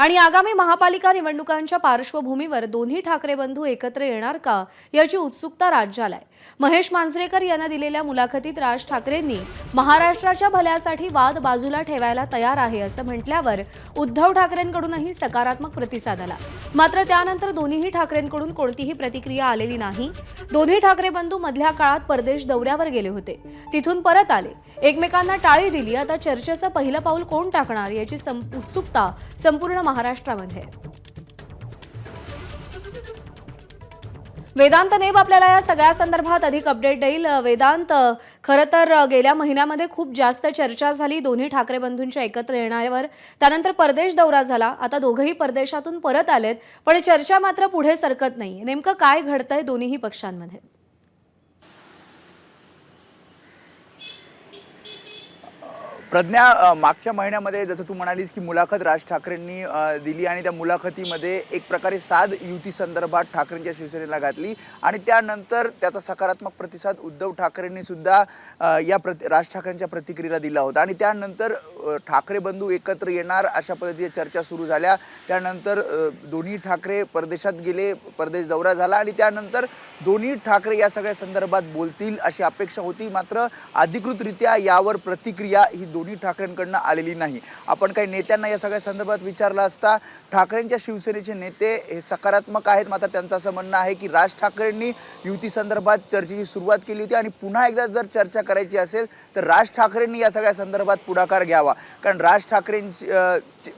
आणि आगामी महापालिका निवडणुकांच्या पार्श्वभूमीवर दोन्ही ठाकरे बंधू एकत्र येणार का याची उत्सुकता राज्याला आहे महेश मांजरेकर यांना दिलेल्या मुलाखतीत राज ठाकरेंनी महाराष्ट्राच्या भल्यासाठी वाद बाजूला ठेवायला तयार आहे असं म्हटल्यावर उद्धव ठाकरेंकडूनही सकारात्मक प्रतिसाद आला. मात्र त्यानंतर दोन्हीही ठाकरेंकडून कोणतीही प्रतिक्रिया आलेली नाही. दोन्ही ठाकरे बंधू मधल्या काळात परदेश दौऱ्यावर गेले होते. तिथून परत आले. एकमेकांना टाळी दिली. आता चर्चेचं पहिलं पाऊल कोण टाकणार याची उत्सुकता संपूर्ण महाराष्ट्रामध्ये. वेदांत नेब आपल्याला या सगळ्या संदर्भात अधिक अपडेट देईल. वेदांत खरं तर गेल्या महिन्यामध्ये खूप जास्त चर्चा झाली दोन्ही ठाकरे बंधूंच्या एकत्र येण्यावर. त्यानंतर परदेश दौरा झाला. आता दोघंही परदेशातून परत आलेत. पण चर्चा मात्र पुढे सरकत नाही. नेमकं काय घडतंय दोन्हीही पक्षांमध्ये? प्रज्ञा मागच्या महिन्यामध्ये जसं तू म्हणालीस की मुलाखत राज ठाकरेंनी दिली आणि त्या मुलाखतीमध्ये एक प्रकारे साध युती संदर्भात ठाकरेंच्या शिवसेनेला घातली आणि त्यानंतर त्याचा सकारात्मक प्रतिसाद उद्धव ठाकरेंनी सुद्धा या प्रति राज ठाकरेंच्या प्रतिक्रियेला दिला होता. आणि त्यानंतर ठाकरे बंधू एकत्र येणार अशा पद्धतीच्या चर्चा सुरू झाल्या. त्यानंतर दोन्ही ठाकरे परदेशात गेले परदेश दौरा झाला आणि त्यानंतर दोन्ही ठाकरे या सगळ्या संदर्भात बोलतील अशी अपेक्षा होती. मात्र अधिकृतरित्या यावर प्रतिक्रिया ही दोन्ही ठाकरेंकडनं आलेली नाही. आपण काही नेत्यांना या सगळ्या संदर्भात विचारलं असता ठाकरेंच्या शिवसेनेचे नेते हे सकारात्मक आहेत मात्र त्यांचं असं म्हणणं आहे की राज ठाकरेंनी युती संदर्भात चर्चेची सुरुवात केली होती आणि पुन्हा एकदा जर चर्चा करायची असेल तर राज ठाकरेंनी या सगळ्या संदर्भात पुढाकार घ्यावा. कारण राज ठाकरेंची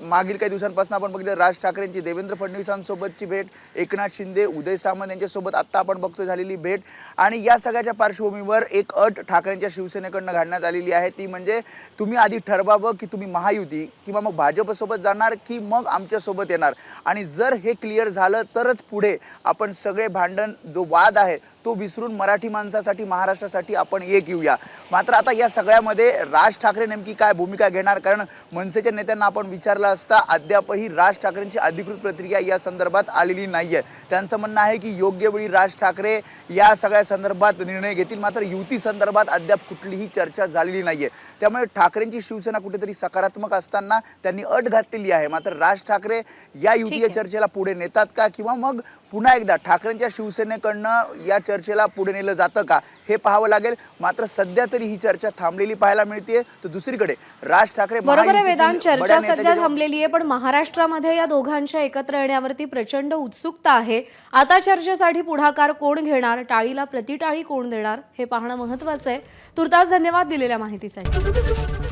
मागील काही दिवसांपासून आपण बघितलं राज ठाकरेंची देवेंद्र फडणवीसांसोबतची भेट एकनाथ शिंदे उदय सामंत यांच्यासोबत आत्ता आपण बघतो झालेली भेट आणि या सगळ्याच्या पार्श्वभूमीवर एक अट ठाकरेंच्या शिवसेनेकडनं घालण्यात आलेली आहे. ती म्हणजे तुम्ही आधी ठरवावं की तुम्ही महायुती किंवा मग भाजपसोबत जाणार की मग आमच्यासोबत येणार? आणि जर हे क्लिअर झालं तरच पुढे आपण सगळे भांडण जो वाद आहे तो विसरून मराठी माणसासाठी महाराष्ट्रासाठी आपण एक येऊया. मात्र आता या सगळ्यामध्ये राज ठाकरे नेमकी काय भूमिका घेणार? कारण मनसेच्या नेत्यांना आपण विचारलं असता अद्यापही राज ठाकरेंची अधिकृत प्रतिक्रिया या संदर्भात आलेली नाही आहे त्यांचं म्हणणं आहे की योग्य वेळी राज ठाकरे या सगळ्या संदर्भात निर्णय घेतील. मात्र युती संदर्भात अद्याप कुठलीही चर्चा झालेली नाही आहे त्यामुळे ठाकरेंची शिवसेना कुठेतरी सकारात्मक असताना त्यांनी अट घातलेली आहे. मात्र राज ठाकरे या आहे. चर्चेला पुढे नेतात का? किंवा मग पुन्हा एकदा ठाकरेंच्या शिवसेनेकडनं या चर्चेला पुढे नेलं जातं का? हे पाहावं लागेल. मात्र सध्या तरी ही चर्चा थांबलेली पाहायला मिळते तर दुसरीकडे राज ठाकरे बरोबर वेदांत चर्चा सध्या थांबलेली आहे पण महाराष्ट्रामध्ये या दोघांच्या एकत्र येण्यावरती प्रचंड उत्सुकता आहे. आता चर्चेसाठी पुढाकार कोण घेणार? टाळीला प्रतिटाळी कोण देणार? हे पाहणं महत्वाचं आहे. तुर्तास धन्यवाद दिलेल्या माहितीसाठी.